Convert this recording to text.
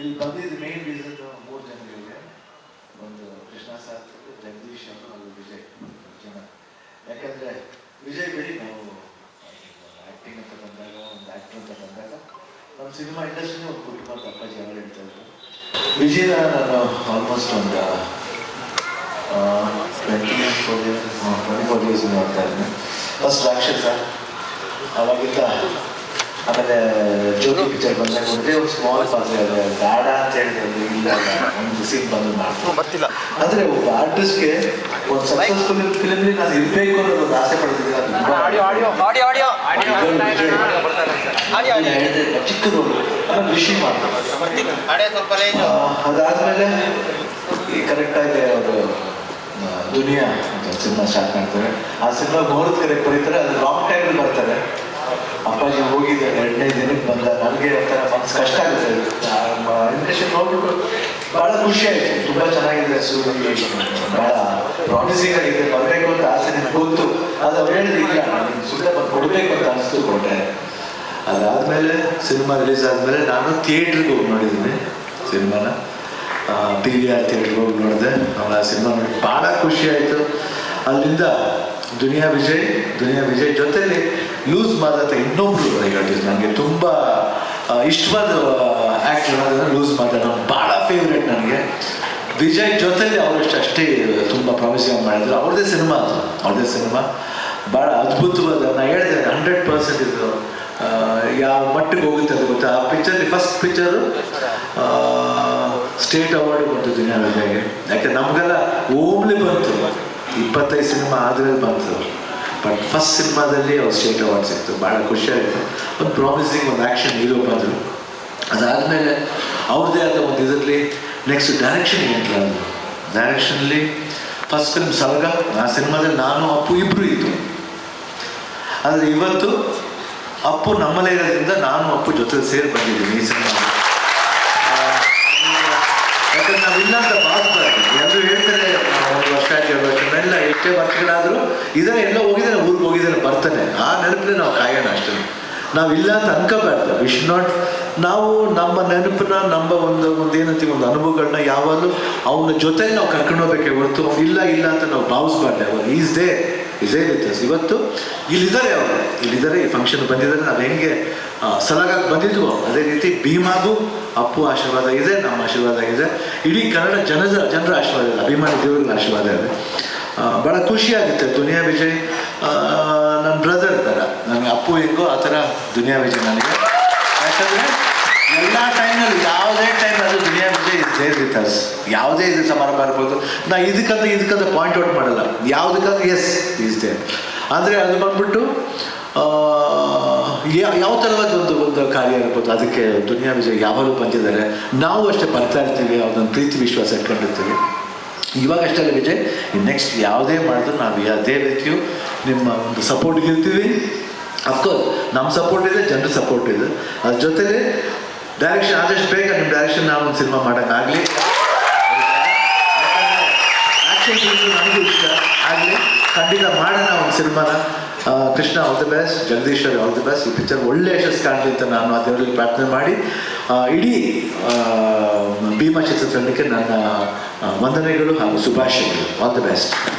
ಇಲ್ಲಿ ಬಂದಿದ್ದ main reason ಮೂರು ಜನರಿಗೆ ಒಂದು ಕೃಷ್ಣ ಸರ್ ಜಗದೀಶ್ ಅವರು ವಿಜಯ್, ಜನ. ಯಾಕಂದ್ರೆ ವಿಜಯ್ ಬಿಡಿ ನಾವು ಆ್ಯಕ್ಟಿಂಗ್ ಅಂತ ಬಂದಾಗ, ಒಂದು ಆ್ಯಕ್ಟರ್ ಅಂತ ಬಂದಾಗ, ನಮ್ಮ ಸಿನಿಮಾ ಇಂಡಸ್ಟ್ರಿನೇ ಒಂದು ಕುಟುಂಬ ಅಂತ ಅಪ್ಪಾಜಿ ಅವರು ಹೇಳ್ತಾ ಇದ್ರು. ನಾನು ಆಲ್ಮೋಸ್ಟ್ ಒಂದು twenty four years twenty four years ನೋಡ್ತಾ ಇದ್ದೀನಿ ಫಸ್ಟ್ ರಾಕ್ಷಸ. ಅವಾಗಿಂದ ಆಮೇಲೆ ಜ್ಯೋತಿ ಪಿಕ್ಚರ್ ಬಂದಾಗ ಒಂದೇ ಒಂದು ಸ್ಮಾಲ್ ಪಾತ್ರ ಇದೆ ಬ್ಯಾಡ ಅಂತ ಹೇಳಿದ್ರೆ ಇಲ್ಲ ಒಂದು ಸೀನ್ ಬಂದು ಮಾಡ್ತೀನಿ ಗೊತ್ತಿಲ್ಲ. ಆದರೆ ಒಬ್ಬ ಆರ್ಟಿಸ್ಟ್ಗೆ ಒಂದು ಸಕ್ಸಸ್ಫುಲ್ ಫಿಲ್ಮ್ ನಾನು ಇರ್ಬೇಕು ಅನ್ನೋದು ಒಂದು ಆಸೆ ಪಡ್ತಿದ್ದೀನಿ. ಅದು ಹೇಳಿದೆ, ಚಿಕ್ಕದು ಆಮೇಲೆ ಋಷಿ ಮಾಡ್ತಾರೆ ಅದಾದ್ಮೇಲೆ ಈ ಕರೆಕ್ಟಾಗಿ ಅವರು ದುನಿಯಾ ಅಂತ ಸಿನಿಮಾ ಸ್ಟಾರ್ಟ್ ಮಾಡ್ತಾರೆ. ಆ ಸಿನಿಮಾ ಮುಹೂರ್ತ ಕರೆಕ್ಟ್ ಬರೀತಾರೆ ಅದು ಲಾಂಗ್ ಟೈಮ್ ಬರ್ತಾರೆ. ಅಪ್ಪಾಜಿ ಹೋಗಿದ್ದೆ ಎರಡನೇ ದಿನಕ್ಕೆ ಬಂದ. ನನಗೆ ಒಂಥರ ಮನಸ್ಸು ಕಷ್ಟ ಆಗುತ್ತೆ. ಇನ್ವಿಟೇಷನ್ ನೋಡ್ಬಿಟ್ಟು ಭಾಳ ಖುಷಿ ಆಯಿತು. ತುಂಬ ಚೆನ್ನಾಗಿದೆ ಸೂರ್ಯ ಬಹಳ ಪ್ರಾಮಿಸಿಂಗ್ ಆಗಿದೆ. ಬರಬೇಕು ಅಂತ ಆಸೆ ನನಗೆ ಗೊತ್ತು. ಅದು ಅವ್ರು ಹೇಳಿದ್ರೆ ನಾನು ಸುಮ್ಮನೆ ಬಂದು ಕೊಡಬೇಕು ಅಂತ ಅನಿಸ್ತು ಕೊಟ್ಟೆ. ಅದಾದಮೇಲೆ ಸಿನಿಮಾ ರಿಲೀಸ್ ಆದಮೇಲೆ ನಾನು ಥಿಯೇಟ್ರಿಗೆ ಹೋಗಿ ನೋಡಿದ್ದೀನಿ ಸಿನಿಮಾನ. ಪಿ ವಿ ಆರ್ ಥಿಯೇಟ್ರಿಗೆ ಹೋಗಿ ನೋಡಿದೆ. ಆಮೇಲೆ ಆ ಸಿನಿಮಾ ನೋಡಿ ಭಾಳ ಖುಷಿ ಆಯಿತು. ಅಲ್ಲಿಂದ ದುನಿಯಾ ವಿಜಯ್ ದುನಿಯಾ ವಿಜಯ್ ಜೊತೆಲಿ ಲೂಸ್ ಮಾತಾಡ್ತಾ ಇನ್ನೊಬ್ರು ಆರ್ಟಿಸ್ಟ್ ನನಗೆ ತುಂಬ ಇಷ್ಟವಾದ ಆ್ಯಕ್ಟರ್ ಅಂದರೆ ಲೂಸ್ ಮಾತಾಡ ಭಾಳ ಫೇವ್ರೆಟ್ ನನಗೆ. ವಿಜಯ್ ಜೊತೆಲಿ ಅವರಷ್ಟು ಅಷ್ಟೇ, ತುಂಬ ಪ್ರಾಮಿಸಿಂಗ್ ಮಾಡಿದ್ರು. ಅವ್ರದ್ದೇ ಸಿನಿಮಾ ಅದು. ಅವ್ರದ್ದೇ ಸಿನಿಮಾ. ಭಾಳ ಅದ್ಭುತವಾದ, ನಾನು ಹೇಳಿದೆ ಹಂಡ್ರೆಡ್ ಪರ್ಸೆಂಟ್ ಇದು ಯಾವ ಮಟ್ಟಿಗೆ ಹೋಗುತ್ತೆ ಅಂತ ಗೊತ್ತಾ? ಆ picture first picture state award Duniya ವಿಜಯ್ಗೆ. ಯಾಕೆ, ನಮಗೆಲ್ಲ ಓಮ್ಲಿ ಬಂತು. ಇಪ್ಪತ್ತೈದು ಸಿನಿಮಾ ಆದ್ಮೇಲೆ ಬಂತು. ಬಟ್ ಫಸ್ಟ್ ಸಿನಿಮಾದಲ್ಲಿ ಅವ್ರು ಸ್ಟೇಟ್ ಅವಾರ್ಡ್ ಸಿಕ್ತು ಭಾಳ ಖುಷಿ ಆಯಿತು. ಒಂದು ಪ್ರಾಮಿಸಿಂಗ್ ಒಂದು ಆ್ಯಕ್ಷನ್ ಹೀರೋ ಬಂದರು. ಅದಾದಮೇಲೆ ಅವ್ರದ್ದೇ ಆದ ಒಂದು ಇದರಲ್ಲಿ ನೆಕ್ಸ್ಟ್ ಡೈರೆಕ್ಷನ್ ಎಂಟ್ರ ಅದು ಡೈರೆಕ್ಷನಲ್ಲಿ ಫಸ್ಟ್ ಫಿಲ್ಮ್ ಸಲಗ ಆ ಸಿನಿಮಾದಲ್ಲಿ ನಾನು, ಅಪ್ಪು ಇಬ್ಬರು ಇದ್ದರು ಆದರೆ ಇವತ್ತು ಅಪ್ಪು ನಮ್ಮಲ್ಲೇ ಇರೋದ್ರಿಂದ ನಾನು, ಅಪ್ಪು ಜೊತೆ ಸೇರಿ ಬಂದಿದ್ದೀನಿ ಈ ಸಿನಿಮಾ ಯಾಕಂದ್ರೆ ನಾವಿಲ್ಲ ಅಂತ ಭಾವಿಸ್ಬಾರ್ದು. ಎಲ್ಲರೂ ಹೇಳ್ತಾರೆ ವರ್ಷ ಆಯ್ತು ಎಲ್ಲ ಎಷ್ಟೇ ಇದನ್ನ ಎಲ್ಲ ಹೋಗಿದ್ದಾನೆ, ಊರಿಗೆ ಹೋಗಿದ್ದಾನೆ, ಬರ್ತಾನೆ. ಆ ನೆನಪಿನ ನಾವು ಕಾಯೋಣ ಅಷ್ಟೇ. ನಾವಿಲ್ಲ ಅಂತ ಅನ್ಕೋಬಾರ್ದು. ವಿಶ್ ನಾಟ್ ನಾವು ನಮ್ಮ ನೆನಪನ್ನ, ನಮ್ಮ ಒಂದು ಒಂದು ಏನಂತೀವಿ, ಒಂದು ಅನುಭವಗಳನ್ನ ಯಾವಾಗಲೂ ಅವನ ಜೊತೆ ನಾವು ಕರ್ಕೊಂಡು ಹೋಗ್ಬೇಕೆ ಹೊರತು, ಇಲ್ಲ ಇಲ್ಲ ಅಂತ ನಾವು ಭಾವಿಸ್ಬಾರ್ದು. ಈಸ್ ದೇ ಇಸ್ ವ್ಯತ್ಯಾಸ. ವಿತ್ ಇವತ್ತು ಇಲ್ಲಿದ್ದಾರೆ ಅವರು. ಇಲ್ಲಿದ್ದಾರೆ, ಈ ಫಂಕ್ಷನ್ ಬಂದಿದ್ದಾರೆ. ನಾವು ಹೆಂಗೆ ಸಲಗಾಗಿ ಬಂದಿದ್ವು, ಅದೇ ರೀತಿ ಭೀಮಾಗೂ ಅಪ್ಪು ಆಶೀರ್ವಾದ ಇದೆ, ನಮ್ಮ ಆಶೀರ್ವಾದ ಇದೆ. ಇಡೀ ಕನ್ನಡ ಜನದ ಜನರ ಆಶೀರ್ವಾದ ಇದೆ. ಅಭಿಮಾನಿ ದೇವರ ಆಶೀರ್ವಾದ ಇದೆ. ಭಾಳ ಖುಷಿ ಆಗುತ್ತೆ ದುನಿಯಾ ವಿಜಯ್ ನನ್ನ ಬ್ರದರ್ ಥರ ನನಗೆ ಅಪ್ಪು ಹೆಂಗೋ ಆ ಥರ ದುನಿಯಾ ವಿಜಯ್ ನನಗೆ. ಯಾಕಂದರೆ, ಎಲ್ಲ ಟೈಮಲ್ಲಿ ಯಾವುದೇ ದೇರ್ ವಿತ್ ಅಸ್ ಯಾವುದೇ ಇದು ಸಮಾರಂಭ ಇರ್ಬೋದು ನಾ ಇದಕ್ಕಂತ ಇದಕ್ಕಂತ ಪಾಯಿಂಟ್ ಔಟ್ ಮಾಡಲ್ಲ. ಯಾವುದಕ್ಕಂದ್ರೆ ಎಸ್ ಈಸ್ ದೇರ್ ಅಂದರೆ ಅದು ಬಂದ್ಬಿಟ್ಟು ಯಾವ ಥರವಾದ ಒಂದು ಒಂದು ಕಾರ್ಯ ಇರ್ಬೋದು ಅದಕ್ಕೆ ದುನಿಯಾ ವಿಜಯ್ ಯಾವಾಗಲೂ ಬಂದಿದ್ದಾರೆ. ನಾವು ಅಷ್ಟೇ ಬರ್ತಾ ಇರ್ತೀವಿ ಅದೊಂದು ಪ್ರೀತಿ, ವಿಶ್ವಾಸ ಇಟ್ಕೊಂಡಿರ್ತೀವಿ. ಇವಾಗ ಅಷ್ಟೇ ವಿಜಯ್ ನೆಕ್ಸ್ಟ್ ಯಾವುದೇ ಮಾಡಿದ್ರು ನಾವು ಅದೇ ರೀತಿಯು ನಿಮ್ಮ ಒಂದು ಸಪೋರ್ಟ್ಗೆ ಇರ್ತೀವಿ. ಅಫ್ಕೋರ್ಸ್ ನಮ್ಮ ಸಪೋರ್ಟ್ ಇದೆ, ಜನರ ಸಪೋರ್ಟ್ ಇದೆ. ಅದ್ರ ಜೊತೆಲಿ ಡೈರೆಕ್ಷನ್ ಆದಷ್ಟು ಬೇಗ ನಿಮ್ಮ ಡೈರೆಕ್ಷನ್ ನಾವು ಒಂದು ಸಿನಿಮಾ ಮಾಡೋಕ್ಕಾಗಲಿ ನನಗೂ ಇಷ್ಟ. ಆಗಲಿ, ಖಂಡಿತ ಮಾಡೋಣ ಒಂದು ಸಿನಿಮಾನ Krishna all the best Jagadishwari all the best ಈ ಪಿಕ್ಚರ್ ಒಳ್ಳೆ ಯಶಸ್ಸು ಕಾಣಲಿ ಅಂತ ನಾನು ಆ ಪ್ರಾರ್ಥನೆ ಮಾಡಿ. ಇಡೀ ಭೀಮಾ ಭೀಮಾ ಚಿತ್ರತಂಡಕ್ಕೆ ನನ್ನ ವಂದನೆಗಳು ಹಾಗೂ ಶುಭಾಶಯಗಳು. All the best